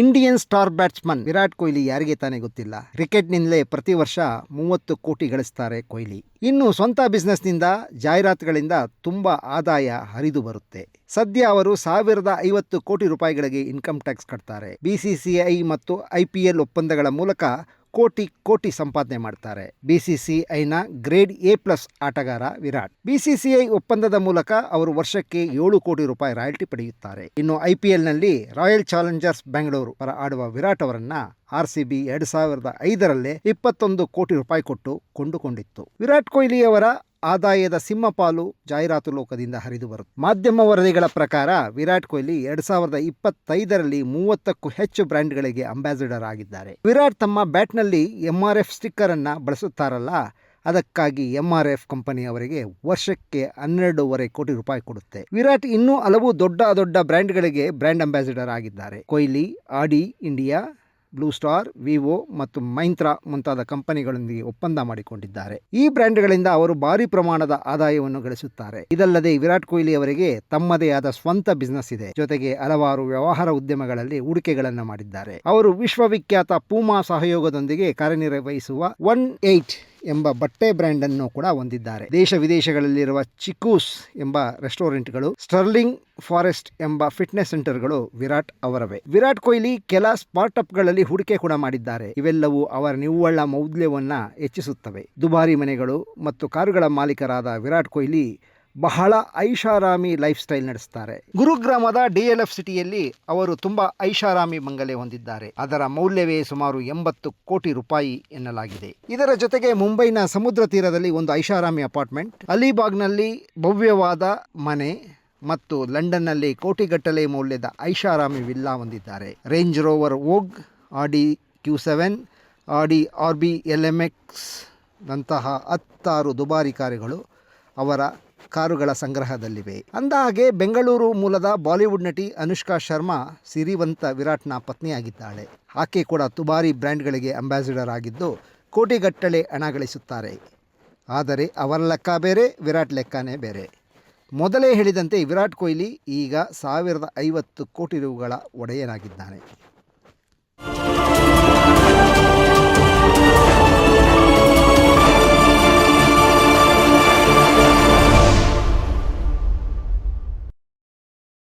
Indian star batsman Virat Kohli ಯಾರಿಗೆ ತಾನೇ ಗೊತ್ತಿಲ್ಲ. ಕ್ರಿಕೆಟ್ನಿಂದಲೇ ಪ್ರತಿ ವರ್ಷ ಮೂವತ್ತು ಕೋಟಿ ಗಳಿಸ್ತಾರೆ ಕೊಹ್ಲಿ. ಇನ್ನು ಸ್ವಂತ ಬಿಸ್ನೆಸ್ನಿಂದ ಜಾಹೀರಾತುಗಳಿಂದ ತುಂಬಾ ಆದಾಯ ಹರಿದು ಬರುತ್ತೆ. ಸದ್ಯ ಅವರು ಸಾವಿರದ ಐವತ್ತು ಕೋಟಿ ರೂಪಾಯಿಗಳಿಗೆ ಇನ್ಕಮ್ ಟ್ಯಾಕ್ಸ್ ಕಟ್ತಾರೆ. ಬಿಸಿಸಿಐ ಮತ್ತು ಐಪಿಎಲ್ ಒಪ್ಪಂದಗಳ ಮೂಲಕ ಕೋಟಿ ಕೋಟಿ ಸಂಪಾದನೆ ಮಾಡ್ತಾರೆ. ಬಿಸಿಸಿಐನ ಗ್ರೇಡ್ ಎ ಪ್ಲಸ್ ಆಟಗಾರ ವಿರಾಟ್. ಬಿಸಿಸಿಐ ಒಪ್ಪಂದದ ಮೂಲಕ ಅವರು ವರ್ಷಕ್ಕೆ ಏಳು ಕೋಟಿ ರೂಪಾಯಿ ರಾಯಲ್ಟಿ ಪಡೆಯುತ್ತಾರೆ. ಇನ್ನು ಐಪಿಎಲ್ನಲ್ಲಿ ರಾಯಲ್ ಚಾಲೆಂಜರ್ಸ್ ಬೆಂಗಳೂರು ಪರ ಆಡುವ ವಿರಾಟ್ ಅವರನ್ನ ಆರ್ ಸಿ ಬಿ ಎರಡ್ ಸಾವಿರದ ಐದರಲ್ಲೇ ಇಪ್ಪತ್ತೊಂದು ಕೋಟಿ ರೂಪಾಯಿ ಕೊಟ್ಟು ಕೊಂಡುಕೊಂಡಿತ್ತು. ವಿರಾಟ್ ಕೊಹ್ಲಿ ಅವರ ಆದಾಯದ ಸಿಂಹಪಾಲು ಜಾಹೀರಾತು ಲೋಕದಿಂದ ಹರಿದು ಬರುತ್ತೆ ಮಾಧ್ಯಮ ವರದಿಗಳ ಪ್ರಕಾರ ವಿರಾಟ್ ಕೊಹ್ಲಿ ಎರಡ್ ಸಾವಿರದ ಇಪ್ಪತ್ತೈದರಲ್ಲಿ ಮೂವತ್ತಕ್ಕೂ ಹೆಚ್ಚು ಬ್ರ್ಯಾಂಡ್ಗಳಿಗೆ ಅಂಬಾಸಿಡರ್ ಆಗಿದ್ದಾರೆ. ವಿರಾಟ್ ತಮ್ಮ ಬ್ಯಾಟ್ನಲ್ಲಿ ಎಂಆರ್ಎಫ್ ಸ್ಟಿಕ್ಕರ್ ಅನ್ನ ಬಳಸುತ್ತಾರಲ್ಲ, ಅದಕ್ಕಾಗಿ ಎಂಆರ್ಎಫ್ ಕಂಪನಿ ಅವರಿಗೆ ವರ್ಷಕ್ಕೆ ಹನ್ನೆರಡೂವರೆ ಕೋಟಿ ರೂಪಾಯಿ ಕೊಡುತ್ತೆ. ವಿರಾಟ್ ಇನ್ನೂ ಹಲವು ದೊಡ್ಡ ದೊಡ್ಡ ಬ್ರ್ಯಾಂಡ್ಗಳಿಗೆ ಬ್ರ್ಯಾಂಡ್ ಅಂಬಾಸಿಡರ್ ಆಗಿದ್ದಾರೆ. ಕೊಹ್ಲಿ, ಆಡಿ, ಇಂಡಿಯಾ ಬ್ಲೂ ಸ್ಟಾರ್, ವಿವೋ ಮತ್ತು ಮೈಂತ್ರಾ ಮುಂತಾದ ಕಂಪನಿಗಳೊಂದಿಗೆ ಒಪ್ಪಂದ ಮಾಡಿಕೊಂಡಿದ್ದಾರೆ. ಈ ಬ್ರ್ಯಾಂಡ್ಗಳಿಂದ ಅವರು ಭಾರಿ ಪ್ರಮಾಣದ ಆದಾಯವನ್ನು ಗಳಿಸುತ್ತಾರೆ. ಇದಲ್ಲದೆ ವಿರಾಟ್ ಕೊಹ್ಲಿ ಅವರಿಗೆ ತಮ್ಮದೇ ಆದ ಸ್ವಂತ ಬಿಸ್ನೆಸ್ ಇದೆ. ಜೊತೆಗೆ ಹಲವಾರು ವ್ಯವಹಾರ ಉದ್ಯಮಗಳಲ್ಲಿ ಹೂಡಿಕೆಗಳನ್ನು ಮಾಡಿದ್ದಾರೆ. ಅವರು ವಿಶ್ವವಿಖ್ಯಾತ ಪೂಮಾ ಸಹಯೋಗದೊಂದಿಗೆ ಕಾರ್ಯನಿರ್ವಹಿಸುವ ಒನ್ ಏಟ್ ಎಂಬ ಬಟ್ಟೆ ಬ್ರ್ಯಾಂಡ್ ಅನ್ನು ಕೂಡ ಹೊಂದಿದ್ದಾರೆ. ದೇಶ ವಿದೇಶಗಳಲ್ಲಿರುವ ಚಿಕೂಸ್ ಎಂಬ ರೆಸ್ಟೋರೆಂಟ್ಗಳು, ಸ್ಟರ್ಲಿಂಗ್ ಫಾರೆಸ್ಟ್ ಎಂಬ ಫಿಟ್ನೆಸ್ ಸೆಂಟರ್ಗಳು ವಿರಾಟ್ ಅವರವೇ. ವಿರಾಟ್ ಕೊಹ್ಲಿ ಕೆಲ ಸ್ಟಾರ್ಟ್ಅಪ್ಗಳಲ್ಲಿ ಹೂಡಿಕೆ ಕೂಡ ಮಾಡಿದ್ದಾರೆ. ಇವೆಲ್ಲವೂ ಅವರ ನಿವ್ವಳ ಮೌಲ್ಯವನ್ನ ಹೆಚ್ಚಿಸುತ್ತವೆ. ದುಬಾರಿ ಮನೆಗಳು ಮತ್ತು ಕಾರುಗಳ ಮಾಲೀಕರಾದ ವಿರಾಟ್ ಕೊಹ್ಲಿ ಬಹಳ ಐಷಾರಾಮಿ ಲೈಫ್ ಸ್ಟೈಲ್ ನಡೆಸ್ತಾರೆ. ಗುರುಗ್ರಾಮದ ಡಿ ಎಲ್ ಎಫ್ ಸಿಟಿಯಲ್ಲಿ ಅವರು ತುಂಬಾ ಐಷಾರಾಮಿ ಬಂಗಲೆ ಹೊಂದಿದ್ದಾರೆ. ಅದರ ಮೌಲ್ಯವೇ ಸುಮಾರು ಎಂಬತ್ತು ಕೋಟಿ ರೂಪಾಯಿ ಎನ್ನಲಾಗಿದೆ. ಇದರ ಜೊತೆಗೆ ಮುಂಬೈನ ಸಮುದ್ರ ತೀರದಲ್ಲಿ ಒಂದು ಐಷಾರಾಮಿ ಅಪಾರ್ಟ್ಮೆಂಟ್, ಅಲಿಬಾಗ್ನಲ್ಲಿ ಭವ್ಯವಾದ ಮನೆ ಮತ್ತು ಲಂಡನ್ನಲ್ಲಿ ಕೋಟಿಗಟ್ಟಲೆ ಮೌಲ್ಯದ ಐಷಾರಾಮಿ ವಿಲ್ಲಾ ಹೊಂದಿದ್ದಾರೆ. Range Rover vogue Audi Q seven Audi R B L M X ನಂತಹ ಹತ್ತಾರು ದುಬಾರಿ ಕಾರುಗಳು ಅವರ ಕಾರುಗಳ ಸಂಗ್ರಹದಲ್ಲಿವೆ. ಅಂದಹಾಗೆ, ಬೆಂಗಳೂರು ಮೂಲದ ಬಾಲಿವುಡ್ ನಟಿ ಅನುಷ್ಕಾ ಶರ್ಮಾ ಸಿರಿವಂತ ವಿರಾಟ್ನ ಪತ್ನಿಯಾಗಿದ್ದಾಳೆ. ಆಕೆ ಕೂಡ ತುಬಾರಿ ಬ್ರ್ಯಾಂಡ್ಗಳಿಗೆ ಅಂಬಾಸಿಡರ್ ಆಗಿದ್ದು, ಕೋಟಿಗಟ್ಟಲೆ ಹಣ ಗಳಿಸುತ್ತಾರೆ. ಆದರೆ, ಅವರ ಲೆಕ್ಕ ಬೇರೆ, ವಿರಾಟ್ ಲೆಕ್ಕನೇ ಬೇರೆ. ಮೊದಲೇ ಹೇಳಿದಂತೆ ವಿರಾಟ್ ಕೊಹ್ಲಿ ಈಗ ಸಾವಿರದ ಐವತ್ತು ಕೋಟಿ ರುಗಳ ಒಡೆಯನಾಗಿದ್ದಾನೆ.